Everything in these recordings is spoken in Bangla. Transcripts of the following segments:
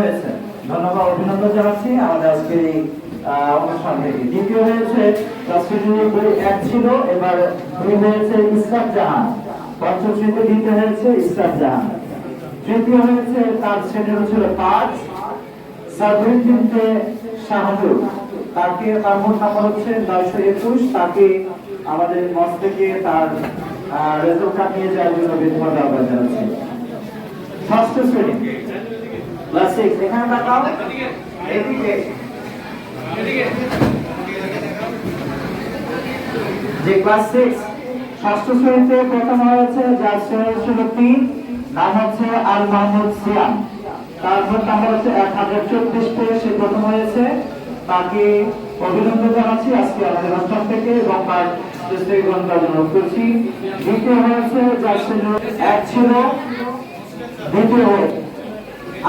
হয়েছে। ধন্যবাদ অভিনন্দন জানাচ্ছি। আমাদের আজকের এই অনুষ্ঠান থেকে। দ্বিতীয় হয়েছে বই এক ছিল, এবার দুই হয়েছে ইসরাত জাহান। পঞ্চম শ্রেণীতে দ্বিতীয় হয়েছে ইসরাত জাহান। তৃতীয় হয়েছে, তার শ্রেণির ছিল পাঁচ। সাবরিনতে শাহাদুর তাকে, তার মোট নাম্বার হচ্ছে নয়শো একুশ। তাকে আমাদের মঞ্চ থেকে তার রেজাল্ট নিয়ে যাওয়ার জন্য বিধবা আহ্বান জানাচ্ছি। ষষ্ঠ শ্রেণি। ক্লাস সিক্স এখানে তাকাও এদিকে যে ক্লাস সিক্স ষষ্ঠ শ্রেণীতে প্রথম হয়েছে যার শ্রেণি ছিল তিন, নাম হচ্ছে আল মাহমুদ সিয়াম। তারপর নাম্বার হচ্ছে এক হাজার চব্বিশ পেয়ে সে প্রথম হয়েছে। তাকে অভিনন্দন জানাচ্ছি আজকে আমাদের অনুষ্ঠান থেকে এবং তার থেকে করার জন্য করছি। দ্বিতীয় হয়েছে যার শ্রেণি এক ছিল দ্বিতীয় হয়েছে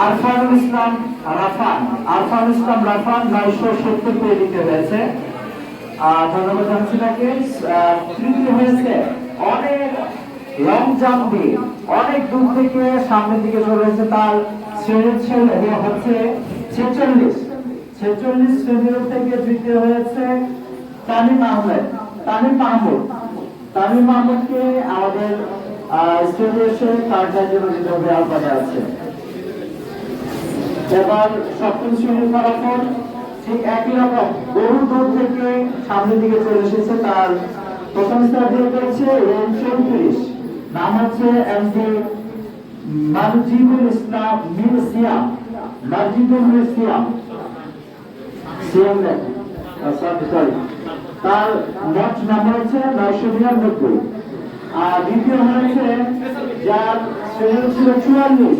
আরফানুল ইসলাম রাফান। আরফানুল ইসলাম রাফান নয়শো সত্তর পেয়ে দিতে হয়েছে ধন্যবাদ জানাচ্ছি তাকে। তৃতীয় হয়েছে অনেক লং জাম্প দিয়ে, অনেক দূর থেকে সামনের দিকে চলে এসেছে তার হচ্ছে ছেচল্লিশ। ছেচল্লিশ শ্রেণির থেকে তৃতীয় হয়েছে তামিম আহমেদ। তামিম মাহমুদ। তামিম মাহমুদকে আমাদের তার জন্য দিতে হবে আছে। এবার সপ্তম শ্রেণির ফলাফল ঠিক একই রকম। বহু দূর থেকে সামনের দিকে চলে এসেছে তার প্রথম স্থান দিয়ে করেছে রেল চৌত্রিশ। নাম হচ্ছে এমডি মানজিবুল ইসলাম মির সিয়াম মানজিবুল মির সিয়াম সিয়াম সরি তার মোট নাম্বার হচ্ছে নয়শো নিরানব্বই। আর দ্বিতীয় হয়েছে যার শ্রেণি ছিল চুয়াল্লিশ।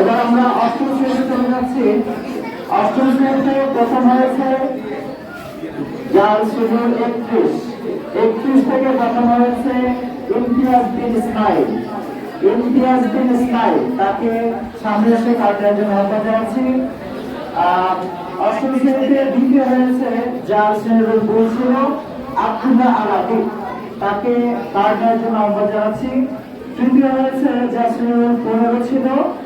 এবার আমরা অষ্টম শ্রেণীতে চলে যাচ্ছি। অষ্টম শ্রেণীতে প্রথম হয়েছে যার শ্রেণির একত্রিশ। একত্রিশ থেকে প্রথম হয়েছে ইমতিয়াজ বিন ইসমাইল। ইমতিয়াজ বিন ইসমাইল তাকে সামনে এসে কার্ডের জন্য জানাচ্ছি আহ, অষ্টম শ্রেণীতে দ্বিতীয় হয়েছে যার শ্রেণির বই ছিল আব্দুল্লাহ আলাদি তাকে কার্ডের জন্য আহ্বান জানাচ্ছি তৃতীয় হয়েছে যা শ্রেণির পনেরো ছিল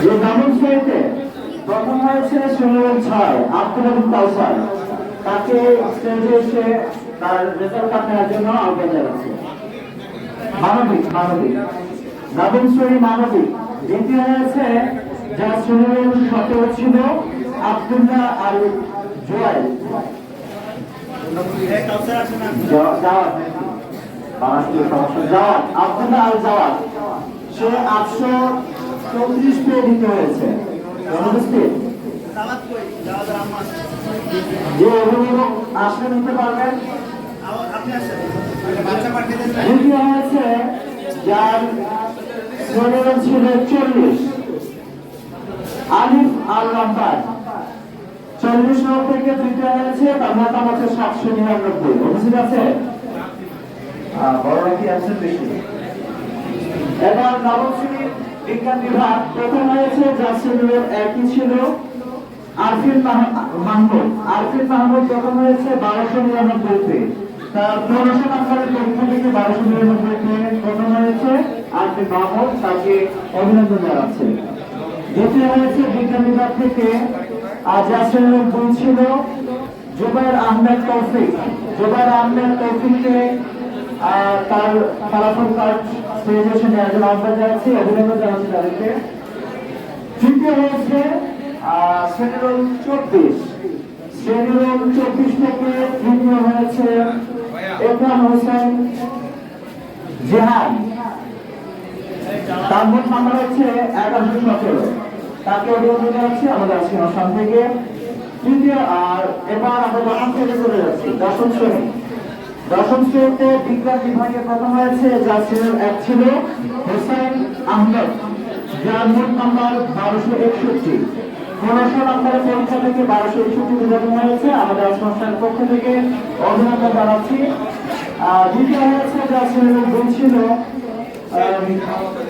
যে দামন শ্রেণীতে প্রথম হয়েছে ষোলো ছয় আব্দুল আবিদ কাউসার তাকে স্টেজে এসে তার রেজাল্ট কার্ড জন্য আহ্বান জানাচ্ছি মানবিক মানবিক। শ্রেণি মানবিক। দ্বিতীয় হয়েছে যার শ্রেণির সতেরো ছিল, আব্দুল্লাহ আল জোয়াল আব্দুল্লাহ আল জাওয়াত সে আটশো চৌত্রিশ পেয়ে দিতে হয়েছে। যে অভিভাবক আসলে নিতে পারবেন? দ্বিতীয় হয়েছে যার শ্রেণির ছিল চল্লিশ। আলিফ আল রহমান চল্লিশ নম্বর থেকে তৃতীয় হয়েছে তার মোটাম হচ্ছে সাতশো নিরানব্বই। অভিযোগ আছে? বড়রা কি আছেন বেশি? এবার নবম শ্রেণির বিজ্ঞান বিভাগ প্রথম হয়েছে যার একই ছিল আরফিন মাহমুদ। আরফিন মাহমুদ প্রথম হয়েছে বারোশো নিরানব্বইতে তার পনেরোশো নম্বরের পরীক্ষা থেকে বারোশো নিরানব্বইতে প্রথম হয়েছে আরফিন মাহমুদ, তাকে অভিনন্দন জানাচ্ছে। দ্বিতীয় হয়েছে বিজ্ঞান বিভাগ থেকে আজ শ্রেণির বই ছিল জুবাইর আহমেদ তৌফিক। জোবাইর আহমেদ তৌফিককে তার ফলাফল কার্ড স্টেজে এসে নেওয়ার জন্য আহ্বান জানাচ্ছি অভিনন্দন জানাচ্ছি তাদেরকে। তৃতীয় হয়েছে আহ, চব্বিশ। শ্রেণীরোল চব্বিশ থেকে তৃতীয় হয়েছে একরাম হোসেন জেহান তার মোট নাম্বার হচ্ছে এগারোশো সতেরো। তাকে অভিনন্দন জানাচ্ছি আমাদের আজকে অনুষ্ঠান থেকে। তৃতীয় আর এবার আমরা দশম শ্রেণি চলে যাচ্ছি দশম শ্রেণি। দশম শ্রেণীতে বিজ্ঞান বিভাগে প্রথম হয়েছে, যার শ্রেণির এক ছিল হোসেন আহমেদ, যার মোট নাম্বার বারোশো একষট্টি। পরীক্ষা থেকে বারোশো একষট্টি হয়েছে। আমাদের অনুষ্ঠানের পক্ষ থেকে অভিনন্দন জানাচ্ছি। দ্বিতীয় হয়েছে দুই ছিল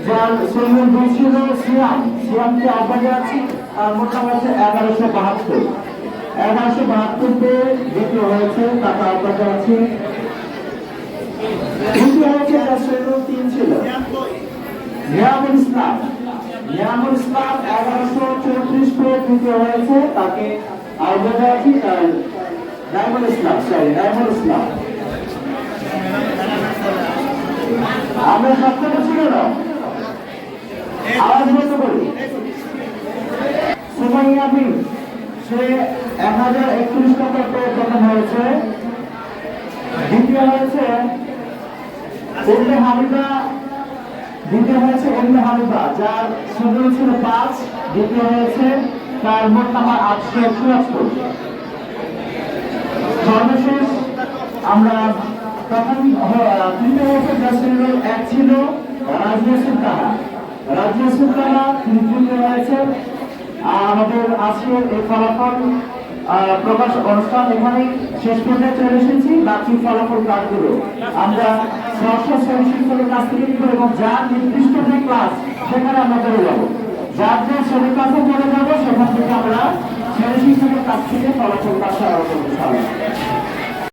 যার শ্রেণির দুই ছিল সিয়াম। সিয়ামকে আহ্বান জানাচ্ছি আর মোট নাম্বার হচ্ছে এগারোশো বাহাত্তর। এগারোশো বাহাত্তর পেয়ে দ্বিতীয় হয়েছে, তাকে আহ্বান জানাচ্ছি হয়েছে যার শ্রেণির তিন ছিল নিয়ামুল ইসলাম নিয়ামুল ইসলাম এগারোশো চৌত্রিশ তৃতীয় হয়েছে তাকে আর নাইমুল ইসলাম সরি নাইমুল ইসলাম আমরা সপ্তম ছিল না আওয়াজ বলতে করি সুমাইয়া বিন সে এক হাজার একত্রিশ টাকা পেয়ে প্রথম হয়েছে দ্বিতীয় হয়েছে হামিদা, দ্বিতীয় হয়েছে উল্লে হামিদা, যার সুন্দর ছিল পাঁচ, দ্বিতীয় হয়েছে তার মোট নাম্বার আটশো চুয়াত্তর। সর্বশেষ আমরা হ- তৃতীয় বছর যা এক ছিল তৃতীয় হয়েছে। আমাদের আজকের এই ফলাফল প্রকাশ অনুষ্ঠান এখানে শেষ পর্যায়ে চলে এসেছি। বাকি ফলাফল কার্ডগুলো আমরা ষষ্ঠ শ্রেণি শিক্ষকের কাছ থেকে নিব এবং যা নির্দিষ্ট যে ক্লাস সেখানে আমরা চলে যাব। যার যে শ্রেণি ক্লাসে চলে যাব, সেখান থেকে আমরা শ্রেণি শিক্ষকের কাছ থেকে ফলাফল কার্ড আরও করতে